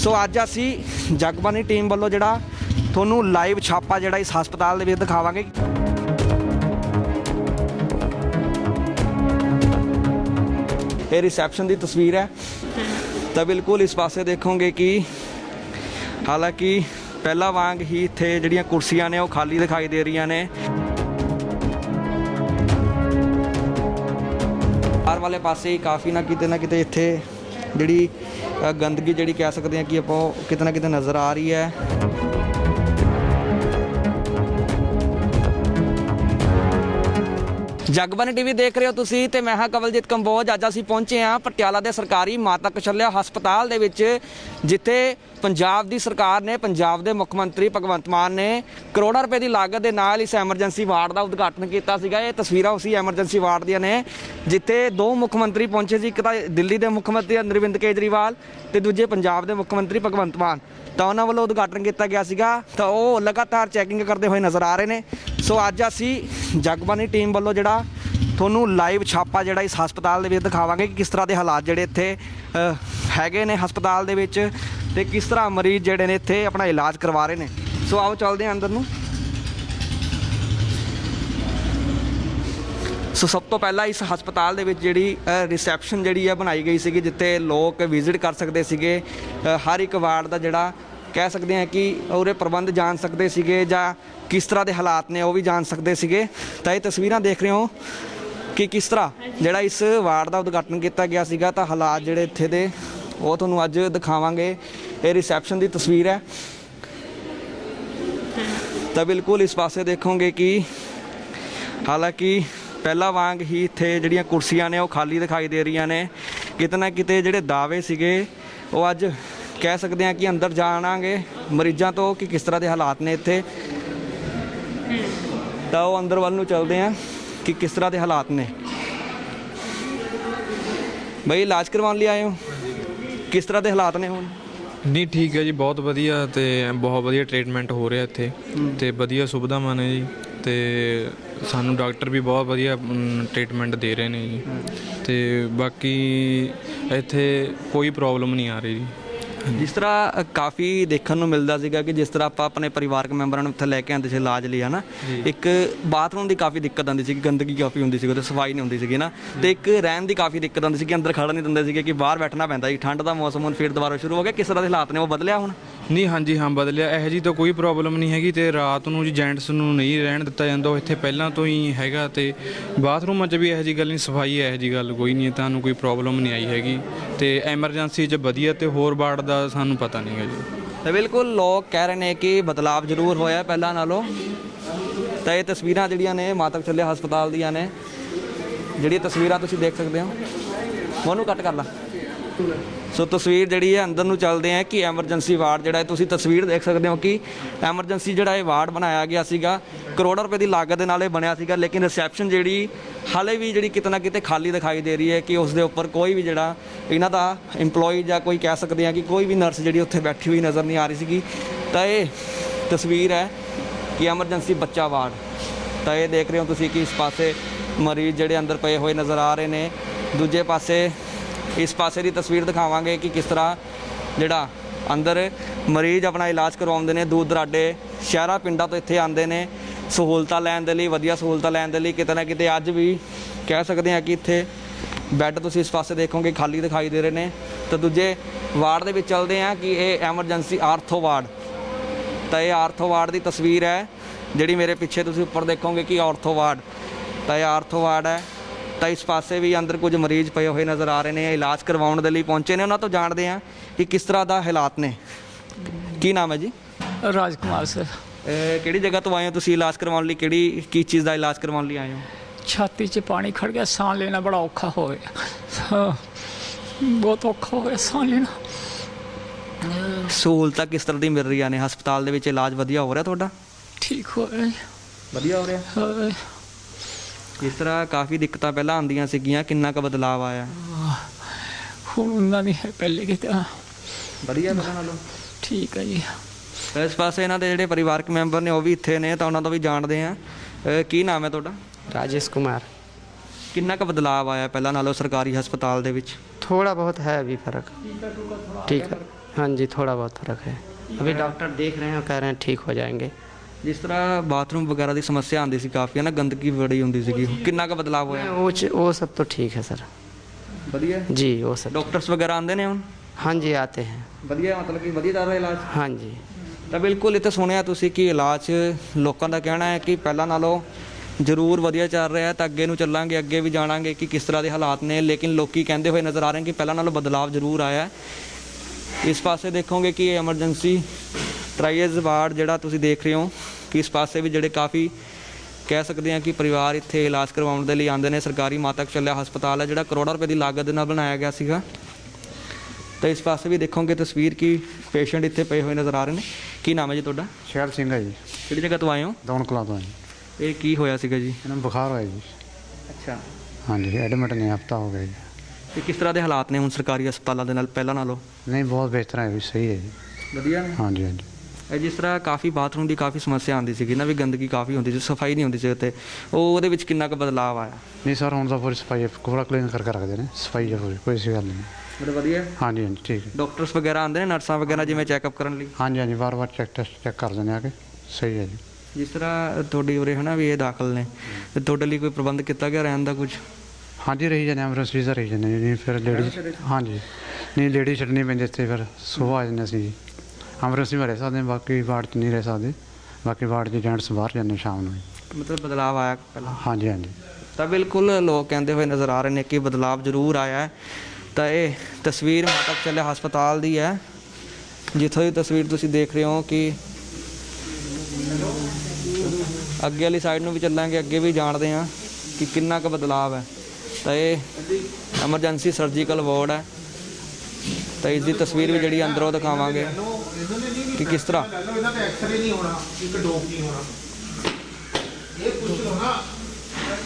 ਸੋ ਅੱਜ ਅਸੀਂ ਜਗਬਾਨੀ ਟੀਮ ਵੱਲੋਂ ਜਿਹੜਾ ਤੁਹਾਨੂੰ ਲਾਈਵ ਛਾਪਾ ਜਿਹੜਾ ਇਸ ਹਸਪਤਾਲ ਦੇ ਵਿੱਚ ਦਿਖਾਵਾਂਗੇ। ਇਹ ਰਿਸੈਪਸ਼ਨ ਦੀ ਤਸਵੀਰ ਹੈ। ਤਾਂ ਬਿਲਕੁਲ ਇਸ ਪਾਸੇ ਦੇਖੋਗੇ ਕਿ ਹਾਲਾਂਕਿ ਪਹਿਲਾਂ ਵਾਂਗ ਹੀ ਇੱਥੇ ਜਿਹੜੀਆਂ ਕੁਰਸੀਆਂ ਨੇ ਉਹ ਖਾਲੀ ਦਿਖਾਈ ਦੇ ਰਹੀਆਂ ਨੇ। ਬਾਹਰ ਵਾਲੇ ਪਾਸੇ ਕਾਫੀ ਨਾ ਕਿਤੇ ਨਾ ਕਿਤੇ ਇੱਥੇ ਜਿਹੜੀ ਗੰਦਗੀ ਜਿਹੜੀ ਕਹਿ ਸਕਦੇ ਹਾਂ ਕਿ ਆਪਾਂ ਉਹ ਕਿਤੇ ਨਾ ਕਿਤੇ ਨਜ਼ਰ ਆ ਰਹੀ ਹੈ। ਜਗਬਾਨੀ ਟੀਵੀ ਦੇਖ ਰਹੇ ਹੋ ਤੁਸੀਂ ਤੇ ਮੈਂ ਹਾਂ ਕਵਲਜੀਤ ਕੰਬੋਜ। ਅੱਜ ਅਸੀਂ ਪਹੁੰਚੇ ਹਾਂ ਪਟਿਆਲਾ ਦੇ ਸਰਕਾਰੀ ਮਾਤਾ ਕਸ਼ਲਿਆ ਹਸਪਤਾਲ ਦੇ ਵਿੱਚ, ਜਿੱਥੇ ਪੰਜਾਬ ਦੀ ਸਰਕਾਰ ਨੇ, ਪੰਜਾਬ ਦੇ ਮੁੱਖ ਮੰਤਰੀ ਭਗਵੰਤ ਮਾਨ ਨੇ ਕਰੋੜਾਂ ਰੁਪਏ ਦੀ ਲਾਗਤ ਦੇ ਨਾਲ ਇਸ ਐਮਰਜੈਂਸੀ ਵਾਰਡ ਦਾ ਉਦਘਾਟਨ ਕੀਤਾ ਸੀਗਾ। ਇਹ ਤਸਵੀਰਾਂ ਉਸੇ ਐਮਰਜੈਂਸੀ ਵਾਰਡ ਦੀਆਂ ਨੇ, ਜਿੱਥੇ ਦੋ ਮੁੱਖ ਮੰਤਰੀ ਪਹੁੰਚੇ ਸੀ, ਇੱਕ ਤਾਂ ਦਿੱਲੀ ਦੇ ਮੁੱਖ ਮੰਤਰੀ ਅਰਵਿੰਦ ਕੇਜਰੀਵਾਲ ਤੇ ਦੂਜੇ ਪੰਜਾਬ ਦੇ ਮੁੱਖ ਮੰਤਰੀ ਭਗਵੰਤ ਮਾਨ। ਤਾਂ ਉਹਨਾਂ ਵੱਲੋਂ ਉਦਘਾਟਨ ਕੀਤਾ ਗਿਆ ਸੀਗਾ। ਤਾਂ ਉਹ ਲਗਾਤਾਰ ਚੈਕਿੰਗ ਕਰਦੇ ਹੋਏ ਨਜ਼ਰ ਆ ਰਹੇ ਨੇ। ਸੋ ਅੱਜ ਅਸੀਂ ਜਗਬਾਨੀ ਟੀਮ ਵੱਲੋਂ ਜਿਹੜਾ ਤੁਹਾਨੂੰ ਲਾਈਵ ਛਾਪਾ ਜਿਹੜਾ ਇਸ ਹਸਪਤਾਲ ਦੇ ਵਿੱਚ ਦਿਖਾਵਾਂਗੇ ਕਿ ਕਿਸ ਤਰ੍ਹਾਂ ਦੇ ਹਾਲਾਤ ਜਿਹੜੇ ਇੱਥੇ ਹੈਗੇ ਨੇ ਹਸਪਤਾਲ ਦੇ ਵਿੱਚ ਤੇ ਕਿਸ ਤਰ੍ਹਾਂ ਮਰੀਜ਼ ਜਿਹੜੇ ਨੇ ਇੱਥੇ ਆਪਣਾ ਇਲਾਜ ਕਰਵਾ ਰਹੇ ਨੇ। ਸੋ ਆਓ ਚੱਲਦੇ ਹਾਂ ਅੰਦਰ ਨੂੰ। ਸੋ ਸਭ ਤੋਂ ਪਹਿਲਾਂ ਇਸ ਹਸਪਤਾਲ ਦੇ ਵਿੱਚ ਜਿਹੜੀ ਰਿਸੈਪਸ਼ਨ ਜਿਹੜੀ ਹੈ ਬਣਾਈ ਗਈ ਸੀਗੀ, ਜਿੱਥੇ ਲੋਕ ਵਿਜ਼ਿਟ ਕਰ ਸਕਦੇ ਸੀਗੇ ਹਰ ਇੱਕ ਵਾਰਡ ਦਾ ਜਿਹੜਾ ਕਹਿ ਸਕਦੇ ਹਾਂ ਕਿ ਉਹਦੇ ਪ੍ਰਬੰਧ ਜਾਣ ਸਕਦੇ ਸੀਗੇ ਜਾਂ ਕਿਸ ਤਰ੍ਹਾਂ ਦੇ ਹਾਲਾਤ ਨੇ ਉਹ ਵੀ ਜਾਣ ਸਕਦੇ ਸੀਗੇ। ਤਾਂ ਇਹ ਤਸਵੀਰਾਂ ਦੇਖ ਰਹੇ ਹੋ ਕਿ ਕਿਸ ਤਰ੍ਹਾਂ ਜਿਹੜਾ ਇਸ ਵਾਰਡ ਦਾ ਉਦਘਾਟਨ ਕੀਤਾ ਗਿਆ ਸੀਗਾ, ਤਾਂ ਹਾਲਾਤ ਜਿਹੜੇ ਇੱਥੇ ਦੇ, ਉਹ ਤੁਹਾਨੂੰ ਅੱਜ ਦਿਖਾਵਾਂਗੇ। ਇਹ ਰਿਸੈਪਸ਼ਨ ਦੀ ਤਸਵੀਰ ਹੈ। ਤਾਂ ਬਿਲਕੁਲ ਇਸ ਪਾਸੇ ਦੇਖੋਗੇ ਕਿ ਹਾਲਾਂਕਿ ਪਹਿਲਾਂ ਵਾਂਗ ਹੀ ਇੱਥੇ ਜਿਹੜੀਆਂ ਕੁਰਸੀਆਂ ਨੇ ਉਹ ਖਾਲੀ ਦਿਖਾਈ ਦੇ ਰਹੀਆਂ ਨੇ। ਕਿਤੇ ਨਾ ਕਿਤੇ ਜਿਹੜੇ ਦਾਅਵੇ ਸੀਗੇ, ਉਹ ਅੱਜ ਕਹਿ ਸਕਦੇ ਹਾਂ ਕਿ ਅੰਦਰ ਜਾਣਾਂਗੇ ਮਰੀਜ਼ਾਂ ਤੋਂ ਕਿ ਕਿਸ ਤਰ੍ਹਾਂ ਦੇ ਹਾਲਾਤ ਨੇ ਇੱਥੇ। ਤਾਂ ਉਹ ਅੰਦਰ ਵੱਲ ਨੂੰ ਚੱਲਦੇ ਹਾਂ ਕਿ ਕਿਸ ਤਰ੍ਹਾਂ ਦੇ ਹਾਲਾਤ ਨੇ। ਬਈ, ਇਲਾਜ ਕਰਵਾਉਣ ਲਈ ਆਏ ਹੋ? ਕਿਸ ਤਰ੍ਹਾਂ ਦੇ ਹਾਲਾਤ ਨੇ ਹੁਣ? ਨਹੀਂ, ਠੀਕ ਹੈ ਜੀ, ਬਹੁਤ ਵਧੀਆ ਤੇ ਬਹੁਤ ਵਧੀਆ ਟ੍ਰੀਟਮੈਂਟ ਹੋ ਰਿਹਾ ਇੱਥੇ। ਤੇ ਵਧੀਆ ਸੁਵਿਧਾਵਾਂ ਨੇ ਜੀ। ਤੇ ਸਾਨੂੰ ਡਾਕਟਰ ਵੀ ਬਹੁਤ ਵਧੀਆ ਟ੍ਰੀਟਮੈਂਟ ਦੇ ਰਹੇ ਨੇ ਜੀ। ਤੇ ਬਾਕੀ ਇੱਥੇ ਕੋਈ ਪ੍ਰੋਬਲਮ ਨਹੀਂ ਆ ਰਹੀ ਜੀ। ਜਿਸ ਤਰ੍ਹਾਂ ਕਾਫੀ ਦੇਖਣ ਨੂੰ ਮਿਲਦਾ ਸੀਗਾ ਕਿ ਜਿਸ ਤਰ੍ਹਾਂ ਆਪਾਂ ਆਪਣੇ ਪਰਿਵਾਰਕ ਮੈਂਬਰਾਂ ਨੂੰ ਇੱਥੇ ਲੈ ਕੇ ਆਉਂਦੇ ਸੀ ਇਲਾਜ ਲਈ ਹਨਾ? ਇੱਕ ਬਾਥਰੂਮ ਦੀ ਕਾਫੀ ਦਿੱਕਤ ਆਉਂਦੀ ਸੀ ਗੰਦਗੀ ਕਾਫੀ ਹੁੰਦੀ ਸੀ ਉਹਦੇ ਸਫ਼ਾਈ ਨਹੀਂ ਹੁੰਦੀ ਸੀਗੀ ਨਾ ਤੇ ਇੱਕ ਰਹਿਣ ਦੀ ਕਾਫੀ ਦਿੱਕਤ ਆਉਂਦੀ ਸੀ ਕਿ ਅੰਦਰ ਖੜਨ ਨਹੀਂ ਦਿੰਦੇ ਸੀਗੇ ਕਿ ਬਾਹਰ ਬੈਠਣਾ ਪੈਂਦਾ ਸੀ ਠੰਡ ਦਾ ਮੌਸਮ ਹੁਣ ਫਿਰ ਦੁਬਾਰਾ ਸ਼ੁਰੂ ਹੋ ਗਿਆ ਕਿਸ ਤਰ੍ਹਾਂ ਦੇ ਹਾਲਾਤ ਨੇ ਉਹ ਬਦਲਿਆ ਹੁਣ? ਨਹੀਂ, ਹਾਂਜੀ, ਹਾਂ, ਬਦਲਿਆ। ਇਹੋ ਜੀ ਤਾਂ ਕੋਈ ਪ੍ਰੋਬਲਮ ਨਹੀਂ ਹੈਗੀ ਤੇ ਰਾਤ ਨੂੰ ਜੀ ਜੈਂਟਸ ਨੂੰ ਨਹੀਂ ਰਹਿਣ ਦਿੱਤਾ ਜਾਂਦਾ, ਉਹ ਇੱਥੇ ਪਹਿਲਾਂ ਤੋਂ ਹੀ ਹੈਗਾ ਤੇ ਬਾਥਰੂਮਾਂ 'ਚ ਵੀ ਇਹੋ ਜੀ ਗੱਲ ਨਹੀਂ, ਸਫ਼ਾਈ ਇਹੋ ਜੀ ਗੱਲ ਕੋਈ ਨਹੀਂ, ਤੁਹਾਨੂੰ ਕੋਈ ਪ੍ਰੋਬਲਮ ਨਹੀਂ ਆਈ ਹੈਗੀ ਤੇ ਐਮਰਜੈਂਸੀ 'ਚ ਵਧੀਆ ਤੇ ਹੋਰ ਵਾਰਡ ਦਾ ਸਾਨੂੰ ਪਤਾ ਨਹੀਂ ਹੈ ਜੀ। ਤੇ ਬਿਲਕੁਲ ਲੋਕ ਕਹਿ ਰਹੇ ਨੇ ਕਿ ਬਦਲਾਵ ਜ਼ਰੂਰ ਹੋਇਆ ਪਹਿਲਾਂ ਨਾਲੋਂ। ਤਾਂ ਇਹ ਤਸਵੀਰਾਂ ਜਿਹੜੀਆਂ ਨੇ ਮਾਤਕ ਚੱਲੇ ਹਸਪਤਾਲ ਦੀਆਂ ਨੇ, ਜਿਹੜੀਆਂ ਤਸਵੀਰਾਂ ਤੁਸੀਂ ਦੇਖ ਸਕਦੇ ਹੋ। ਮੋਨੂੰ ਕੱਟ ਕਰ ਲਾ। ਸੋ ਤਸਵੀਰ ਜਿਹੜੀ ਹੈ ਅੰਦਰ ਨੂੰ ਚੱਲਦੇ ਆ ਕਿ ਐਮਰਜੈਂਸੀ ਵਾਰਡ ਜਿਹੜਾ ਹੈ, ਤੁਸੀਂ ਤਸਵੀਰ ਦੇਖ ਸਕਦੇ ਹੋ ਕਿ ਐਮਰਜੈਂਸੀ ਜਿਹੜਾ ਇਹ ਵਾਰਡ ਬਣਾਇਆ ਗਿਆ ਸੀਗਾ, ਕਰੋੜਾਂ ਰੁਪਏ ਦੀ ਲਾਗਤ ਦੇ ਨਾਲ ਇਹ ਬਣਿਆ ਸੀਗਾ, ਲੇਕਿਨ ਰਿਸੈਪਸ਼ਨ ਜਿਹੜੀ ਹਾਲੇ ਵੀ ਜਿਹੜੀ ਕਿਤੇ ਨਾ ਕਿਤੇ ਖਾਲੀ ਦਿਖਾਈ ਦੇ ਰਹੀ ਹੈ ਕਿ ਉਸ ਦੇ ਉੱਪਰ ਕੋਈ ਵੀ ਜਿਹੜਾ ਇਹਨਾਂ ਦਾ EMPLOYE ਜਾਂ ਕੋਈ ਕਹਿ ਸਕਦੇ ਆ ਕਿ ਕੋਈ ਵੀ ਨਰਸ ਜਿਹੜੀ ਉੱਥੇ ਬੈਠੀ ਹੋਈ ਨਜ਼ਰ ਨਹੀਂ ਆ ਰਹੀ ਸੀਗੀ। ਤਾਂ ਇਹ ਤਸਵੀਰ ਹੈ ਕਿ ਐਮਰਜੈਂਸੀ ਬੱਚਾ ਵਾਰਡ। ਤਾਂ ਇਹ ਦੇਖ ਰਹੇ ਹੋ ਤੁਸੀਂ ਕਿ ਇਸ ਪਾਸੇ ਮਰੀਜ਼ ਜਿਹੜੇ ਅੰਦਰ ਪਏ ਹੋਏ ਨਜ਼ਰ ਆ ਰਹੇ ਨੇ। ਦੂਜੇ ਪਾਸੇ ਇਸ ਪਾਸੇ ਦੀ ਤਸਵੀਰ ਦਿਖਾਵਾਂਗੇ ਕਿ ਕਿਸ ਤਰ੍ਹਾਂ ਜਿਹੜਾ ਅੰਦਰ ਮਰੀਜ਼ ਆਪਣਾ ਇਲਾਜ ਕਰਵਾਉਂਦੇ ਨੇ, ਦੂਰ ਦਰਾਡੇ ਸ਼ਹਿਰਾਂ, ਪਿੰਡਾਂ ਤੋਂ ਇੱਥੇ ਆਉਂਦੇ ਨੇ। ਸਹੂਲਤਾਂ ਲੈਣ ਦੇ ਲਈ, ਵਧੀਆ ਸਹੂਲਤਾਂ ਲੈਣ ਦੇ ਲਈ ਕਿਤੇ ਨਾ ਕਿਤੇ ਅੱਜ ਵੀ ਕਹਿ ਸਕਦੇ ਹਾਂ ਕਿ ਇੱਥੇ ਬੈੱਡ ਤੁਸੀਂ ਇਸ ਪਾਸੇ ਦੇਖੋਗੇ, ਖਾਲੀ ਦਿਖਾਈ ਦੇ ਰਹੇ ਨੇ। ਤਾਂ ਦੂਜੇ ਵਾਰਡ ਦੇ ਵਿੱਚ ਚੱਲਦੇ ਹਾਂ ਕਿ ਇਹ ਐਮਰਜੈਂਸੀ ਆਰਥੋ ਵਾਰਡ। ਤਾਂ ਇਹ ਆਰਥੋ ਵਾਰਡ ਦੀ ਤਸਵੀਰ ਹੈ, ਜਿਹੜੀ ਮੇਰੇ ਪਿੱਛੇ ਤੁਸੀਂ ਉੱਪਰ ਦੇਖੋਗੇ ਕਿ ਆਰਥੋ ਵਾਰਡ। ਤਾਂ ਇਹ ਆਰਥੋ ਵਾਰਡ ਹੈ। ਤਾਂ ਇਸ ਪਾਸੇ ਵੀ ਅੰਦਰ ਕੁਝ ਮਰੀਜ਼ ਪਏ ਹੋਏ ਨਜ਼ਰ ਆ ਰਹੇ ਨੇ ਇਲਾਜ ਕਰਵਾਉਣ ਦੇ ਲਈ ਪਹੁੰਚੇ ਨੇ। ਉਹਨਾਂ ਤੋਂ ਜਾਣਦੇ ਹਾਂ ਕਿ ਕਿਸ ਤਰ੍ਹਾਂ ਦਾ ਹਾਲਾਤ ਨੇ। ਕੀ ਨਾਮ ਹੈ ਜੀ? ਰਾਜਕੁਮਾਰ ਸਰ। ਇਹ ਕਿਹੜੀ ਜਗ੍ਹਾ ਤੋਂ ਆਏ ਹੋ ਤੁਸੀਂ ਇਲਾਜ ਕਰਵਾਉਣ ਲਈ? ਕਿਹੜੀ ਕੀ ਚੀਜ਼ ਦਾ ਇਲਾਜ ਕਰਵਾਉਣ ਲਈ ਆਏ ਹੋ? ਛਾਤੀ 'ਚ ਪਾਣੀ ਖੜ ਗਿਆ ਸਾਹ ਲੈਣਾ ਬੜਾ ਔਖਾ ਹੋ ਗਿਆ। ਬਹੁਤ ਔਖਾ ਹੋ ਗਿਆ ਸਾਹ ਲੈਣਾ। ਸਹੂਲਤਾਂ ਕਿਸ ਤਰ੍ਹਾਂ ਦੀ ਮਿਲ ਰਹੀਆਂ ਨੇ? ਹਸਪਤਾਲ ਦੇ ਵਿੱਚ ਇਲਾਜ ਵਧੀਆ ਹੋ ਰਿਹਾ ਤੁਹਾਡਾ? ਠੀਕ ਹੋ ਜੀ। ਵਧੀਆ ਹੋ ਰਿਹਾ? ਹਾਂ, ਜਿਸ ਤਰ੍ਹਾਂ ਕਾਫੀ ਦਿੱਕਤਾਂ ਪਹਿਲਾਂ ਆਉਂਦੀਆਂ ਸੀਗੀਆਂ ਕਿੰਨਾ ਕੁ ਬਦਲਾਅ ਆਇਆ ਹੁਣ ਉਹਨਾਂ ਨਹੀਂ ਹੈ ਪਹਿਲੇ ਕਿ ਤਾਂ ਵਧੀਆ ਪਹਿਲਾਂ ਨਾਲੋਂ ਠੀਕ ਹੈ ਜੀ ਇਸ ਪਾਸੇ ਇਹਨਾਂ ਦੇ ਜਿਹੜੇ ਪਰਿਵਾਰਕ ਮੈਂਬਰ ਨੇ ਉਹ ਵੀ ਇੱਥੇ ਨੇ ਤਾਂ ਉਹਨਾਂ ਤੋਂ ਵੀ ਜਾਣਦੇ ਆ ਕੀ ਨਾਮ ਹੈ ਤੁਹਾਡਾ राजेश कुमार ਕਿੰਨਾ ਕੁ ਬਦਲਾਅ ਆਇਆ ਪਹਿਲਾਂ ਨਾਲੋਂ ਸਰਕਾਰੀ ਹਸਪਤਾਲ ਦੇ ਵਿੱਚ थोड़ा बहुत है अभी फर्क ठीक है हाँ जी थोड़ा बहुत फर्क है अभी डॉक्टर देख रहे हैं और कह रहे हैं ठीक हो जाएंगे ਜਿਸ ਤਰ੍ਹਾਂ ਬਾਥਰੂਮ ਵਗੈਰਾ ਦੀ ਸਮੱਸਿਆ ਆਉਂਦੀ ਸੀ ਕਾਫੀ ਹੈ ਨਾ ਗੰਦਗੀ ਬੜੀ ਹੁੰਦੀ ਸੀਗੀ ਕਿੰਨਾ ਕੁ ਬਦਲਾਅ ਹੋਇਆ वो च- वो सब तो ठीक है सर ਵਧੀਆ जी वो सब ਡਾਕਟਰਸ ਵਗੈਰਾ ਆਉਂਦੇ ਨੇ ਹੁਣ हाँ जी आते हैं ਵਧੀਆ ਮਤਲਬ ਕਿ ਵਧੀਆ ਚੱਲ ਰਿਹਾ ਇਲਾਜ हाँ जी ਤਾਂ ਬਿਲਕੁਲ ਇੱਥੇ ਸੁਣਿਆ ਤੁਸੀਂ ਕਿ ਇਲਾਜ ਲੋਕਾਂ ਦਾ ਕਹਿਣਾ ਹੈ ਕਿ ਪਹਿਲਾਂ ਨਾਲੋਂ ਜ਼ਰੂਰ ਵਧੀਆ ਚੱਲ ਰਿਹਾ ਹੈ ਤਾਂ ਅੱਗੇ ਨੂੰ ਚੱਲਾਂਗੇ ਅੱਗੇ ਵੀ ਜਾਣਾਂਗੇ ਕਿ ਕਿਸ ਤਰ੍ਹਾਂ ਦੇ ਹਾਲਾਤ ਨੇ ਲੇਕਿਨ ਲੋਕੀ ਕਹਿੰਦੇ ਹੋਏ ਨਜ਼ਰ ਆ ਰਹੇ ਨੇ ਕਿ ਪਹਿਲਾਂ ਨਾਲੋਂ ਬਦਲਾਅ ਜ਼ਰੂਰ ਆਇਆ ਹੈ ਇਸ ਪਾਸੇ ਦੇਖੋਗੇ ਕਿ ਐਮਰਜੈਂਸੀ ਟਰਾਈਜ਼ ਵਾਰਡ ਜਿਹੜਾ ਤੁਸੀਂ ਦੇਖ ਰਹੇ ਹੋ ਕਿ ਇਸ ਪਾਸੇ ਵੀ ਜਿਹੜੇ ਕਾਫੀ ਕਹਿ ਸਕਦੇ ਹਾਂ ਕਿ ਪਰਿਵਾਰ ਇੱਥੇ ਇਲਾਜ ਕਰਵਾਉਣ ਦੇ ਲਈ ਆਉਂਦੇ ਨੇ ਸਰਕਾਰੀ ਮਾਤਾ ਕਚਲਿਆ ਹਸਪਤਾਲ ਹੈ ਜਿਹੜਾ ਕਰੋੜਾਂ ਰੁਪਏ ਦੀ ਲਾਗਤ ਦੇ ਨਾਲ ਬਣਾਇਆ ਗਿਆ ਸੀਗਾ। ਤਾਂ ਇਸ ਪਾਸੇ ਵੀ ਦੇਖੋਗੇ ਤਸਵੀਰ ਕਿ ਪੇਸ਼ੈਂਟ ਇੱਥੇ ਪਏ ਹੋਏ ਨਜ਼ਰ ਆ ਰਹੇ ਨੇ। ਕੀ ਨਾਮ ਹੈ ਜੀ ਤੁਹਾਡਾ? ਸ਼ੈਲ ਸਿੰਘ ਹੈ ਜੀ। ਕਿਹੜੀ ਜਗ੍ਹਾ ਤੋਂ ਆਏ ਹੋ? ਦੌਣ ਕਲਾਂ ਤੋਂ ਜੀ। ਇਹ ਕੀ ਹੋਇਆ ਸੀਗਾ ਜੀ? ਇਹਨਾਂ ਨੂੰ ਬੁਖਾਰ ਹੋਇਆ ਜੀ। ਅੱਛਾ। ਹਾਂਜੀ ਐਡਮਿਟ ਨੇ ਹਫਤਾ ਹੋ ਗਿਆ ਜੀ। ਤੇ ਕਿਸ ਤਰ੍ਹਾਂ ਦੇ ਹਾਲਾਤ ਨੇ ਹੁਣ ਸਰਕਾਰੀ ਹਸਪਤਾਲਾਂ ਦੇ ਨਾਲ? ਪਹਿਲਾਂ ਨਾਲੋਂ? ਨਹੀਂ ਬਹੁਤ ਬਿਹਤਰ ਹੈ ਵੀ ਸਹੀ ਹੈ ਜੀ। ਵਧੀਆ ਨੇ? ਹਾਂਜੀ ਹਾਂਜੀ। ਇਹ ਜਿਸ ਤਰ੍ਹਾਂ ਕਾਫੀ ਬਾਥਰੂਮ ਦੀ ਕਾਫੀ ਸਮੱਸਿਆ ਆਉਂਦੀ ਸੀਗੀ ਨਾ ਵੀ ਗੰਦਗੀ ਕਾਫੀ ਹੁੰਦੀ ਸੀ ਸਫ਼ਾਈ ਨਹੀਂ ਹੁੰਦੀ ਸੀ ਉੱਥੇ ਉਹ ਉਹਦੇ ਵਿੱਚ ਕਿੰਨਾ ਕੁ ਬਦਲਾਅ ਆਇਆ? ਨਹੀਂ ਸਰ ਹੁਣ ਤਾਂ ਪੂਰੀ ਸਫ਼ਾਈ ਹੈ, ਪੂਰਾ ਕਲੀਨ ਕਰਕੇ ਰੱਖਦੇ ਨੇ ਸਫ਼ਾਈ ਹੈ ਪੂਰੀ ਕੋਈ ਸੀ ਗੱਲ ਨਹੀਂ। ਮਤਲਬ ਵਧੀਆ? ਹਾਂਜੀ ਹਾਂਜੀ ਠੀਕ ਹੈ। ਡਾਕਟਰਸ ਵਗੈਰਾ ਆਉਂਦੇ ਨੇ ਨਰਸਾਂ ਵਗੈਰਾ ਜਿਵੇਂ ਚੈੱਕਅਪ ਕਰਨ ਲਈ? ਹਾਂਜੀ ਹਾਂਜੀ ਵਾਰ ਵਾਰ ਚੈੱਕ ਟੈਸਟ ਚੈੱਕ ਕਰ ਦਿੰਦੇ ਆ ਕੇ ਸਹੀ ਹੈ ਜੀ। ਜਿਸ ਤਰ੍ਹਾਂ ਤੁਹਾਡੀ ਉਰੇ ਹਨਾ ਵੀ ਇਹ ਦਾਖਲ ਨੇ ਤੇ ਤੁਹਾਡੇ ਲਈ ਕੋਈ ਪ੍ਰਬੰਧ ਕੀਤਾ ਗਿਆ ਰਹਿਣ ਦਾ ਕੁਝ ਹਾਂਜੀ ਰਹੀ ਜਾਂਦੇ ਐਮਰਜੈਂਸੀ ਵੀਜ਼ਾ ਰਹੀ ਜਾਂਦੇ ਜੀ ਫਿਰ ਲੇਡੀ ਹਾਂਜੀ। ਨਹੀਂ ਲੇਡੀ ਛੱਡਣੀ ਪੈਂਦੀ ਇੱਥੇ ਫਿਰ ਸੁਬਾਹ ਆ ਜਾਂਦੇ ਅਸੀਂ ਐਮਰਜੈਂਸੀ ਵਿੱਚ ਰਹਿ ਸਕਦੇ ਹਾਂ, ਬਾਕੀ ਵਾਰਡ 'ਚ ਨਹੀਂ ਰਹਿ ਸਕਦੇ। ਬਾਕੀ ਵਾਰਡ 'ਚ ਜੈਂਟਸ ਬਾਹਰ ਜਾਂਦੇ ਸ਼ਾਮ ਨੂੰ ਮਤਲਬ ਬਦਲਾਅ ਆਇਆ ਪਹਿਲਾਂ? ਹਾਂਜੀ ਹਾਂਜੀ। ਤਾਂ ਬਿਲਕੁਲ ਲੋਕ ਕਹਿੰਦੇ ਹੋਏ ਨਜ਼ਰ ਆ ਰਹੇ ਨੇ ਕਿ ਬਦਲਾਅ ਜ਼ਰੂਰ ਆਇਆ ਹੈ। ਤਾਂ ਇਹ ਤਸਵੀਰ ਮਾਤਾ ਚੱਲੇ ਹਸਪਤਾਲ ਦੀ ਹੈ। ਜਿੱਥੋਂ ਦੀ ਤਸਵੀਰ ਤੁਸੀਂ ਦੇਖ ਰਹੇ ਹੋ ਕਿ ਅੱਗੇ ਵਾਲੀ ਸਾਈਡ ਨੂੰ ਵੀ ਚੱਲਾਂਗੇ ਅੱਗੇ ਵੀ ਜਾਣਦੇ ਹਾਂ ਕਿ ਕਿੰਨਾ ਕੁ ਬਦਲਾਅ ਹੈ। ਤਾਂ ਇਹ ਐਮਰਜੈਂਸੀ ਸਰਜੀਕਲ ਵਾਰਡ ਹੈ। ਤਾਂ ਇਸ ਦੀ ਤਸਵੀਰ ਵੀ ਜਿਹੜੀ ਅੰਦਰੋਂ ਦਿਖਾਵਾਂਗੇ ਕਿ ਕਿਸ ਤਰ੍ਹਾਂ? ਇਹਨਾਂ ਤੇ ਐਕਸਰੇ ਨਹੀਂ ਹੋਣਾ ਇੱਕ ਡੋਪ ਨਹੀਂ ਹੋਣਾ। ਇਹ ਪੁੱਛ ਲਓ ਨਾ।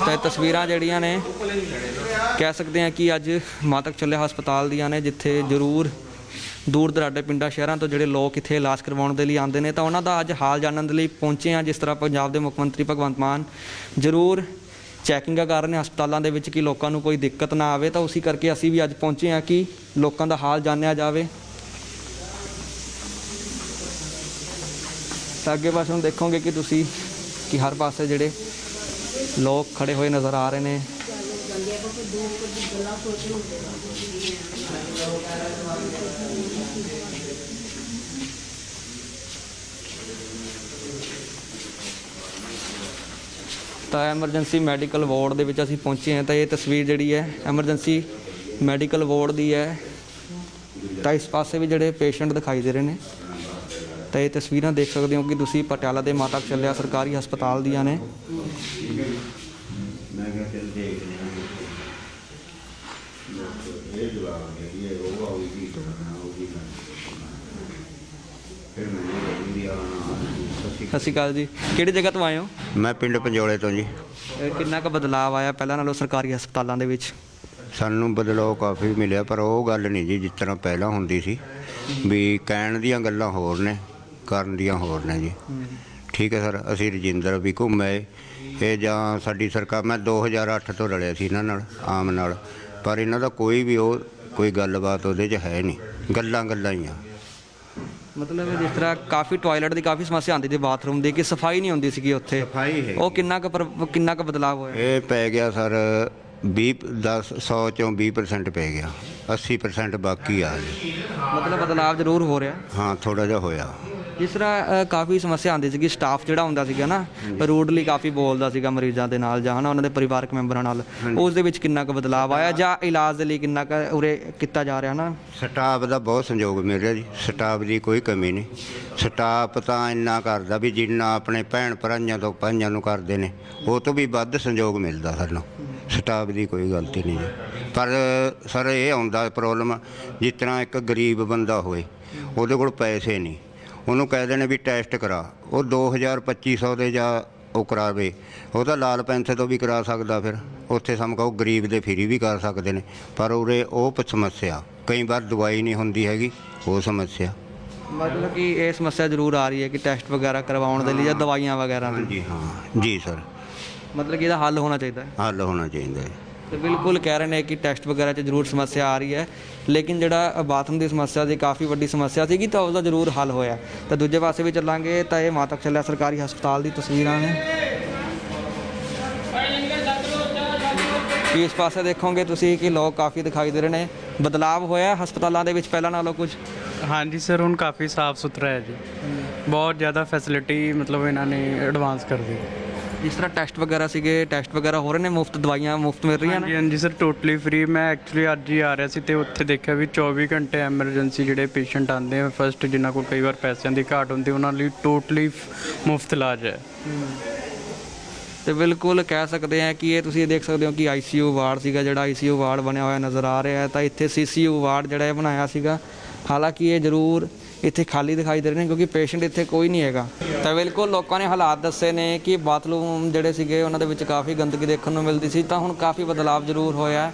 ਤਾਂ ਤਸਵੀਰਾਂ ਜਿਹੜੀਆਂ ਨੇ। ਕਹਿ ਸਕਦੇ ਹਾਂ ਕਿ ਅੱਜ ਮਾਤਕ ਚੱਲੇ ਹਸਪਤਾਲ ਦੀਆਂ ਨੇ ਜਿੱਥੇ ਜ਼ਰੂਰ ਦੂਰ ਦਰਾਡੇ ਪਿੰਡਾਂ ਸ਼ਹਿਰਾਂ ਤੋਂ ਜਿਹੜੇ ਲੋਕ ਇੱਥੇ ਇਲਾਜ ਕਰਵਾਉਣ ਦੇ ਲਈ ਆਉਂਦੇ ਨੇ। ਤਾਂ ਉਹਨਾਂ ਦਾ ਅੱਜ ਹਾਲ ਜਾਣਨ ਦੇ ਲਈ ਪਹੁੰਚੇ ਹਾਂ ਜਿਸ ਤਰ੍ਹਾਂ ਪੰਜਾਬ ਦੇ ਮੁੱਖ ਮੰਤਰੀ ਭਗਵੰਤ ਮਾਨ ਜ਼ਰੂਰ ਚੈਕਿੰਗਾਂ ਕਰ ਰਹੇ ਨੇ ਹਸਪਤਾਲਾਂ ਦੇ ਵਿੱਚ ਕਿ ਲੋਕਾਂ ਨੂੰ ਕੋਈ ਦਿੱਕਤ ਨਾ ਆਵੇ, ਤਾਂ ਉਸੇ ਕਰਕੇ ਅਸੀਂ ਵੀ ਅੱਜ ਪਹੁੰਚੇ ਹਾਂ ਕਿ ਲੋਕਾਂ ਦਾ ਹਾਲ ਜਾਣਿਆ ਜਾਵੇ। ਤਾਂ ਅੱਗੇ ਪਾਸੇ ਨੂੰ ਦੇਖੋਗੇ ਕਿ ਤੁਸੀਂ ਕਿ ਹਰ ਪਾਸੇ ਜਿਹੜੇ ਲੋਕ ਖੜੇ ਹੋਏ ਨਜ਼ਰ ਆ ਰਹੇ ਨੇ। ਤਾਂ ਐਮਰਜੈਂਸੀ ਮੈਡੀਕਲ ਵਾਰਡ ਦੇ ਵਿੱਚ ਅਸੀਂ ਪਹੁੰਚੇ ਹਾਂ ਤਾਂ ਇਹ ਤਸਵੀਰ ਜਿਹੜੀ ਹੈ ਐਮਰਜੈਂਸੀ ਮੈਡੀਕਲ ਵਾਰਡ ਦੀ ਹੈ। ਤਾਂ ਇਸ ਪਾਸੇ ਵੀ ਜਿਹੜੇ ਪੇਸ਼ੈਂਟ ਦਿਖਾਈ ਦੇ ਰਹੇ ਨੇ। ਤਾਂ ਇਹ ਤਸਵੀਰਾਂ ਦੇਖ ਸਕਦੇ ਹੋ ਕਿ ਤੁਸੀਂ ਪਟਿਆਲਾ ਦੇ ਮਾਤਾ ਚੱਲਿਆ ਸਰਕਾਰੀ ਹਸਪਤਾਲ ਦੀਆਂ ਨੇ। ਸਤਿ ਸ਼੍ਰੀ ਅਕਾਲ ਜੀ। ਕਿਹੜੀ ਜਗ੍ਹਾ ਤੋਂ ਆਏ ਹੋ? ਮੈਂ ਪਿੰਡ ਪੰਜੋਲੇ ਤੋਂ ਜੀ। ਕਿੰਨਾ ਕੁ ਬਦਲਾਅ ਆਇਆ ਪਹਿਲਾਂ ਨਾਲੋਂ ਸਰਕਾਰੀ ਹਸਪਤਾਲਾਂ ਦੇ ਵਿੱਚ? ਸਾਨੂੰ ਬਦਲਾਅ ਕਾਫੀ ਮਿਲਿਆ ਪਰ ਉਹ ਗੱਲ ਨਹੀਂ ਜੀ ਜਿਸ ਤਰ੍ਹਾਂ ਪਹਿਲਾਂ ਹੁੰਦੀ ਸੀ। ਵੀ ਕਹਿਣ ਦੀਆਂ ਗੱਲਾਂ ਹੋਰ ਨੇ ਕਰਨ ਦੀਆਂ ਹੋਰ ਨੇ ਜੀ। ਠੀਕ ਹੈ ਸਰ ਅਸੀਂ ਰਜਿੰਦਰ ਵੀ ਘੁੰਮੇ ਇਹ ਜਾਂ ਸਾਡੀ ਸਰਕਾਰ ਮੈਂ 2008 ਤੋਂ ਰਲਿਆ ਸੀ ਇਹਨਾਂ ਨਾਲ ਆਮ ਨਾਲ। ਪਰ ਇਹਨਾਂ ਦਾ ਕੋਈ ਵੀ ਉਹ ਕੋਈ ਗੱਲਬਾਤ ਉਹਦੇ 'ਚ ਹੈ ਨਹੀਂ। ਗੱਲਾਂ ਗੱਲਾਂ ਹੀ ਆ। ਮਤਲਬ ਜਿਸ ਤਰ੍ਹਾਂ ਕਾਫੀ ਟਾਇਲਟ ਦੀ ਕਾਫੀ ਸਮੱਸਿਆ ਆਉਂਦੀ ਸੀ ਬਾਥਰੂਮ ਦੀ ਕਿ ਸਫ਼ਾਈ ਨਹੀਂ ਹੁੰਦੀ ਸੀਗੀ ਉੱਥੇ। ਸਫ਼ਾਈ ਹੈ। ਉਹ ਕਿੰਨਾ ਕੁ ਪਰ- ਕਿੰਨਾ ਕੁ ਬਦਲਾਅ ਹੋਇਆ? ਇਹ ਪੈ ਗਿਆ ਸਰ 20 10 100 ਚੋਂ 20% ਪੈ ਗਿਆ। 80% ਬਾਕੀ ਆ। ਜੀ ਮਤਲਬ ਬਦਲਾਅ ਜ਼ਰੂਰ ਹੋ ਰਿਹਾ? ਹਾਂ ਥੋੜਾ ਜਿਹਾ ਹੋਇਆ। ਜਿਸ ਤਰ੍ਹਾਂ ਅ, ਕਾਫੀ ਸਮੱਸਿਆ ਆਉਂਦੀ ਸੀਗੀ ਸਟਾਫ ਜਿਹੜਾ ਹੁੰਦਾ ਸੀਗਾ ਨਾ ਰੂਡਲੀ ਕਾਫੀ ਬੋਲਦਾ ਸੀਗਾ ਮਰੀਜ਼ਾਂ ਦੇ ਨਾਲ ਜਾਂ ਹਨਾ ਉਹਨਾਂ ਦੇ ਪਰਿਵਾਰਕ ਮੈਂਬਰਾਂ ਨਾਲ। ਉਸ ਦੇ ਵਿੱਚ ਕਿੰਨਾ ਕੁ ਬਦਲਾਅ ਆਇਆ ਜਾਂ ਇਲਾਜ ਦੇ ਲਈ ਕਿੰਨਾ ਕੁ ਉਰੇ ਕੀਤਾ ਜਾ ਰਿਹਾ ਨਾ ਸਟਾਫ ਦਾ ਬਹੁਤ ਸੰਯੋਗ ਮਿਲ ਰਿਹਾ ਜੀ। ਸਟਾਫ ਦੀ ਕੋਈ ਕਮੀ ਨਹੀਂ। ਸਟਾਫ ਤਾਂ ਇੰਨਾ ਕਰਦਾ ਵੀ ਜਿੰਨਾ ਆਪਣੇ ਭੈਣ ਭਰਾਈਆਂ ਤੋਂ ਭਾਈਆਂ ਨੂੰ ਕਰਦੇ ਨੇ ਉਹ ਤੋਂ ਵੀ ਵੱਧ ਸੰਯੋਗ ਮਿਲਦਾ ਸਾਨੂੰ ਸਟਾਫ ਦੀ ਕੋਈ ਗਲਤੀ ਨਹੀਂ ਜੀ। ਪਰ ਸਰ ਇਹ ਆਉਂਦਾ ਪ੍ਰੋਬਲਮ ਜਿਸ ਤਰ੍ਹਾਂ ਇੱਕ ਗਰੀਬ ਬੰਦਾ ਹੋਵੇ ਉਹਦੇ ਕੋਲ ਪੈਸੇ ਨਹੀਂ। ਉਹਨੂੰ ਕਹਿ ਦੇਣੇ ਵੀ ਟੈਸਟ ਕਰਾ। ਉਹ 2000 2500 ਦੇ ਜਾਂ ਉਹ ਕਰਾਵੇ। ਉਹ ਤਾਂ ਲਾਲ ਪੈਂਥੇ ਤੋਂ ਵੀ ਕਰਾ ਸਕਦਾ ਫਿਰ। ਉੱਥੇ ਸਮ ਕਹੋ ਗਰੀਬ ਦੇ ਫਰੀ ਵੀ ਕਰ ਸਕਦੇ ਨੇ। ਪਰ ਉਰੇ ਉਹ ਸਮੱਸਿਆ। ਕਈ ਵਾਰ ਦਵਾਈ ਨਹੀਂ ਹੁੰਦੀ ਹੈਗੀ ਉਹ ਸਮੱਸਿਆ। ਮਤਲਬ ਕਿ ਇਹ ਸਮੱਸਿਆ ਜ਼ਰੂਰ ਆ ਰਹੀ ਹੈ ਕਿ ਟੈਸਟ ਵਗੈਰਾ ਕਰਵਾਉਣ ਦੇ ਲਈ ਜਾਂ ਦਵਾਈਆਂ ਵਗੈਰਾ ਦੀ ਹਾਂਜੀ ਹਾਂ। ਜੀ ਸਰ। ਮਤਲਬ ਕਿ ਇਹਦਾ ਹੱਲ ਹੋਣਾ ਚਾਹੀਦਾ ਹੈ। ਹੱਲ ਹੋਣਾ ਚਾਹੀਦਾ ਹੈ। ਤੇ ਬਿਲਕੁਲ ਕਹਿ ਰਹੇ ਨੇ ਕਿ ਟੈਸਟ ਵਗੈਰਾ 'ਚ ਜ਼ਰੂਰ ਸਮੱਸਿਆ ਆ ਰਹੀ ਹੈ। ਲੇਕਿਨ ਜਿਹੜਾ ਬਾਥਰੂਮ ਦੀ ਸਮੱਸਿਆ ਸੀ ਕਾਫੀ ਵੱਡੀ ਸਮੱਸਿਆ ਸੀਗੀ ਤਾਂ ਉਹਦਾ ਜ਼ਰੂਰ ਹੱਲ ਹੋਇਆ। ਤਾਂ ਦੂਜੇ ਪਾਸੇ ਵੀ ਚੱਲਾਂਗੇ ਤਾਂ ਇਹ ਮਾਤਾ ਚੱਲਿਆ ਸਰਕਾਰੀ ਹਸਪਤਾਲ ਦੀ ਤਸਵੀਰਾਂ ਨੇ। ਇਸ ਪਾਸੇ ਦੇਖੋਗੇ ਤੁਸੀਂ ਕਿ ਲੋਕ ਕਾਫੀ ਦਿਖਾਈ ਦੇ ਰਹੇ ਨੇ। ਬਦਲਾਵ ਹੋਇਆ ਹਸਪਤਾਲਾਂ ਦੇ ਵਿੱਚ ਪਹਿਲਾਂ ਨਾਲੋਂ ਕੁਝ? ਹਾਂਜੀ ਸਰ ਹੁਣ ਕਾਫੀ ਸਾਫ਼ ਸੁਥਰਾ ਹੈ ਜੀ। ਬਹੁਤ ਜ਼ਿਆਦਾ ਫੈਸਿਲਿਟੀ ਮਤਲਬ ਇਹਨਾਂ ਨੇ ਐਡਵਾਂਸ ਕਰ ਦਿੱਤੀ। ਜਿਸ ਤਰ੍ਹਾਂ ਟੈਸਟ ਵਗੈਰਾ ਸੀਗੇ ਟੈਸਟ ਵਗੈਰਾ ਹੋ ਰਹੇ ਨੇ ਮੁਫਤ ਦਵਾਈਆਂ ਮੁਫਤ ਮਿਲ ਰਹੀਆਂ ਨੇ? ਹਾਂਜੀ ਹਾਂਜੀ ਸਰ ਟੋਟਲੀ ਫ੍ਰੀ ਮੈਂ ਐਕਚੁਅਲੀ ਅੱਜ ਹੀ ਆ ਰਿਹਾ ਸੀ ਤੇ ਉੱਥੇ ਦੇਖਿਆ ਵੀ 24 ਘੰਟੇ ਐਮਰਜੈਂਸੀ ਜਿਹੜੇ ਪੇਸ਼ੈਂਟ ਆਉਂਦੇ ਆ ਫਸਟ ਜਿਨ੍ਹਾਂ ਕੋਲ ਕਈ ਵਾਰ ਪੈਸਿਆਂ ਦੀ ਘਾਟ ਹੁੰਦੀ ਉਹਨਾਂ ਲਈ ਟੋਟਲੀ ਮੁਫਤ ਇਲਾਜ ਹੈ। ਤੇ ਬਿਲਕੁਲ ਕਹਿ ਸਕਦੇ ਆ ਕਿ ਇਹ ਤੁਸੀਂ ਦੇਖ ਸਕਦੇ ਹੋ ਕਿ ਆਈਸੀਯੂ ਵਾਰਡ ਸੀਗਾ ਜਿਹੜਾ ਆਈਸੀਯੂ ਵਾਰਡ ਬਣਿਆ ਹੋਇਆ ਨਜ਼ਰ ਆ ਰਿਹਾ ਹੈ। ਤਾਂ ਇੱਥੇ ਸੀਸੀਯੂ ਵਾਰਡ ਜਿਹੜਾ ਇਹ ਬਣਾਇਆ ਸੀਗਾ। ਹਾਲਾਂਕਿ ਇਹ ਜ਼ਰੂਰ ਇੱਥੇ ਖਾਲੀ ਦਿਖਾਈ ਦੇ ਰਹੇ ਨੇ ਕਿਉਂਕਿ ਪੇਸ਼ੈਂਟ ਇੱਥੇ ਕੋਈ ਨਹੀਂ ਹੈਗਾ। ਤਾਂ ਬਿਲਕੁਲ ਲੋਕਾਂ ਨੇ ਹਾਲਾਤ ਦੱਸੇ ਨੇ ਕਿ ਬਾਥਰੂਮ ਜਿਹੜੇ ਸੀਗੇ ਉਹਨਾਂ ਦੇ ਵਿੱਚ ਕਾਫੀ ਗੰਦਗੀ ਦੇਖਣ ਨੂੰ ਮਿਲਦੀ ਸੀ। ਤਾਂ ਹੁਣ ਕਾਫੀ ਬਦਲਾਵ ਜ਼ਰੂਰ ਹੋਇਆ